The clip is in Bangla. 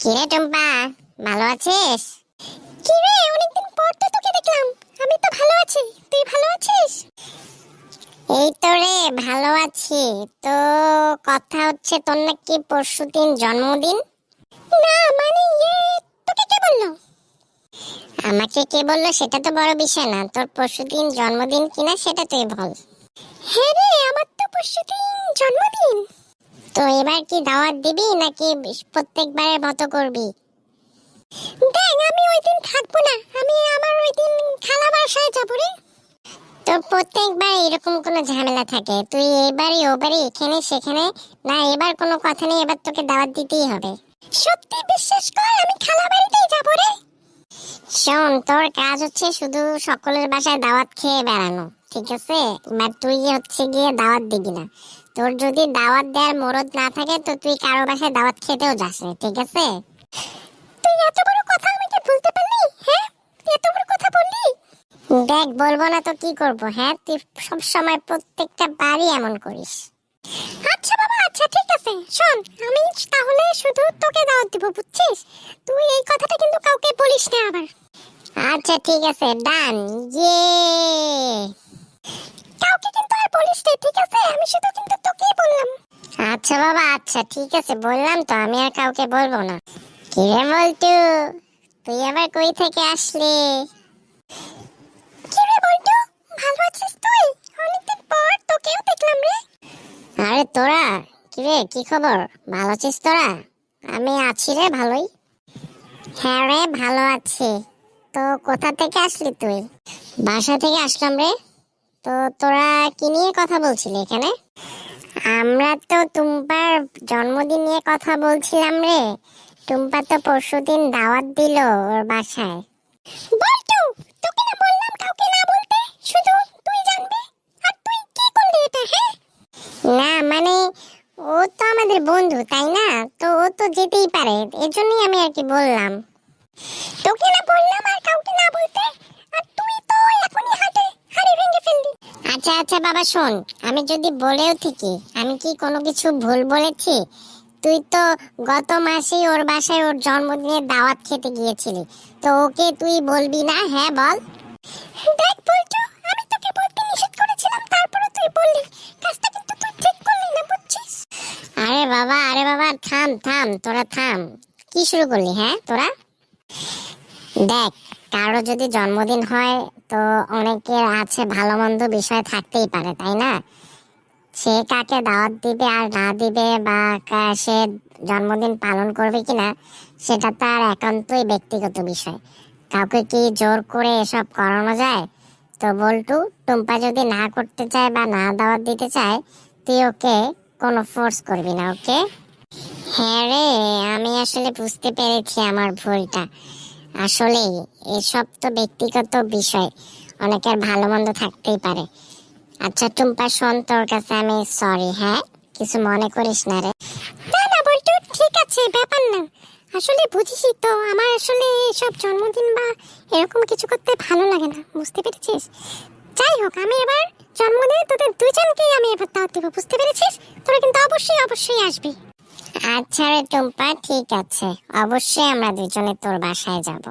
কিরে টুম্পা ভালো আছিস? কিরে, অনেকদিন পর তো তোকে দেখলাম। আমি তো ভালো আছি। তুই ভালো আছিস? এই তো রে, ভালো আছি। তো কথা হচ্ছে তোর নাকি পরশু দিন জন্মদিন? না মানে ইয়ে তোকে কে বলল? আমাকে কে বলল সেটা তো বড় বিষয় না। তোর পরশু দিন জন্মদিন কিনা সেটা তুই বল। হ্যাঁ রে, আমার তো পরশু দিন জন্মদিন। তো এবার কি দাওয়াত দিবি নাকি প্রত্যেকবারের মতো করবি? দেখ, আমি ওই দিন থাকব না। আমি আমার ওই দিন খালা বাসায় যাব রে। তো প্রত্যেকবার এরকম কোনো ঝামেলা থাকে। তুই এবারই ওবারই এখানে সেখানে না, এবার কোনো কথা নেই, এবার তোকে দাওয়াত দিতেই হবে। সত্যি বিশ্বাস কর, আমি খালা বাড়িতেই যাব রে। শোন, তোর কাজ হচ্ছে শুধু সকলের বাসায় দাওয়াত খেয়ে বেড়ানো, ঠিক আছে? এবার তুই হচ্ছে গিয়ে দাওয়াত দিবি না। তোর যদি দাওয়াত দেওয়ার মরদ না থাকে, তো তুই কারও বাসায় দাওয়াত খেতেও যাস ঠিক আছে? তুই এত বড় কথা আমাকে বলতে পারলি হ্যাঁ? এত বড় কথা বললি? দেখ, বলব না তো কি করব হ্যাঁ? তুই সব সময় প্রত্যেকটা বারই এমন করিস। আচ্ছা বাবা আচ্ছা ঠিক আছে, শোন, আমি তাহলে শুধু তোকে দাওয়াত দিব, বুঝছিস? তুই এই কথাটা কিন্তু কাউকে বলিস না আবার। আচ্ছা ঠিক আছে ডান ইয়ে কাউকে কিন্তু আর বলিস না, ঠিক আছে? আমি শুধু কিন্তু তোকেই বললাম? আচ্ছা বাবা আচ্ছা ঠিক আছে, বললাম তো, আমি আর কাউকে বলব না। কি রে বলতু তুই আবার কই থেকে আসলি? কি রে বলতু ভালো আছিস তুই? অনেকদিন পর তোকেও দেখলাম রে। আরে তোরা, কি রে, কি খবর? ভালো আছিস তোরা? আমি আছি রে, ভালোই। হ্যাঁ রে, ভালো আছি। তো কোথা থেকে আসলি তুই? বাসা থেকে আসলাম রে। তো তোরা কি নিয়ে কথা বলছিলি এখানে? আমরা তো টুম্পার জন্মদিন নিয়ে কথা বলছিলাম রে। টুম্পা তো পরশুদিন দাওয়াত দিল ওর বাসায়। বলটু, তোকে না বললাম কাউকে না বলতে? শুধু তুই জানবি? আর তুই কি করলি এটা হ্যাঁ? না মানে ও তো আমাদের বন্ধু, তাই না? তো ও তো যেতেই পারে, এজন্যই আমি আর কি বললাম। তোকে না বললাম আর কাউকে না বলতে? আচ্ছা আচ্ছা বাবা শোন। আমি যদি বলেও থাকি আমি কি কোনো কিছু ভুল বলেছি? তুই তো গত মাসেই ওর বাসায় ওর জন্মদিনের দাওয়াত খেতে গিয়েছিলি। তো ওকে তুই বলবি না? হ্যাঁ বল। দেখ বলছো আমি তোকে বলতে নিষেধ করেছিলাম তারপরে তুই বললি। কাজটা কিন্তু তুই ঠিক করলি না বুঝছিস? আরে বাবা আরে বাবা থাম থাম তোরা থাম। কি শুরু করলি হ্যাঁ তোরা? দেখ, কারও যদি জন্মদিন হয়, তো অনেকের আছে ভালো মন্দ বিষয় থাকতেই পারে, তাই না? সে কাকে দাওয়াত দিবে আর না দিবে বা কা- সে জন্মদিন পালন করবে কিনা, সেটা তার একান্তই ব্যক্তিগত বিষয়। কাউকে কি জোর করে এসব করানো যায়? তো বল্টু, টুম্পা যদি না করতে চায় বা না দাওয়াত দিতে চায়, তুই ওকে কোনো ফোর্স করবি না ওকে হ্যাঁ রে, আমি আসলে বুঝতে পেরেছি আমার ভুলটা। আসলে এসব তো ব্যক্তিগত বিষয়। অনেকের ভালো মন্দ থাকতেই পারে। আচ্ছা টুম্পা, শোন তোর কাছে আমি সরি হ্যাঁ? কিছু মনে করিস না রে। না না, বলটু, ঠিক আছে, ব্যাপার না। আসলে বুঝিসই তো, আমার আসলে সব জন্মদিন বা এরকম কিছু করতে ভালো লাগে না, বুঝতে পেরেছিস? যাই হোক, আমি এবার জন্মদিনে তোদের দুজনকেই আমি এবার দাওয়াত দেবো, বুঝতে পেরেছিস? তোরা কিন্তু অবশ্যই অবশ্যই আসবি। আচ্ছা রে টুম্পা ঠিক আছে। অবশ্যই আমরা দুজনে তোর বাসায় যাব।